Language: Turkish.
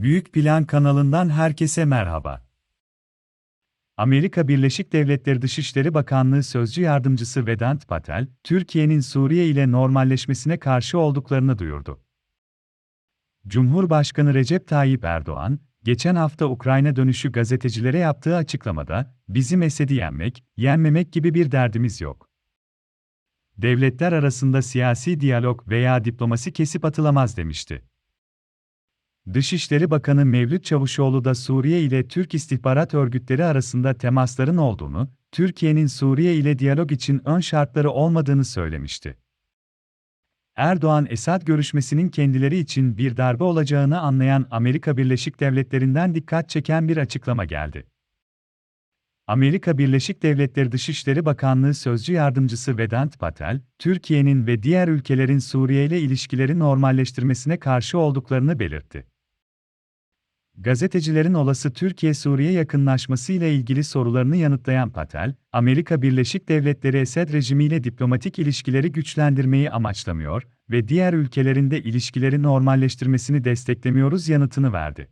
Büyük Plan kanalından herkese merhaba. Amerika Birleşik Devletleri Dışişleri Bakanlığı Sözcü Yardımcısı Vedant Patel, Türkiye'nin Suriye ile normalleşmesine karşı olduklarını duyurdu. Cumhurbaşkanı Recep Tayyip Erdoğan, geçen hafta Ukrayna dönüşü gazetecilere yaptığı açıklamada, bizim Esed'i yenmek, yenmemek gibi bir derdimiz yok. Devletler arasında siyasi diyalog veya diplomasi kesip atılamaz demişti. Dışişleri Bakanı Mevlüt Çavuşoğlu da Suriye ile Türk istihbarat örgütleri arasında temasların olduğunu, Türkiye'nin Suriye ile diyalog için ön şartları olmadığını söylemişti. Erdoğan Esad görüşmesinin kendileri için bir darbe olacağını anlayan Amerika Birleşik Devletleri'nden dikkat çeken bir açıklama geldi. Amerika Birleşik Devletleri Dışişleri Bakanlığı Sözcü Yardımcısı Vedant Patel, Türkiye'nin ve diğer ülkelerin Suriye ile ilişkileri normalleştirmesine karşı olduklarını belirtti. Gazetecilerin olası Türkiye-Suriye yakınlaşması ile ilgili sorularını yanıtlayan Patel, Amerika Birleşik Devletleri Esed rejimiyle diplomatik ilişkileri güçlendirmeyi amaçlamıyor ve diğer ülkelerin de ilişkileri normalleştirmesini desteklemiyoruz yanıtını verdi.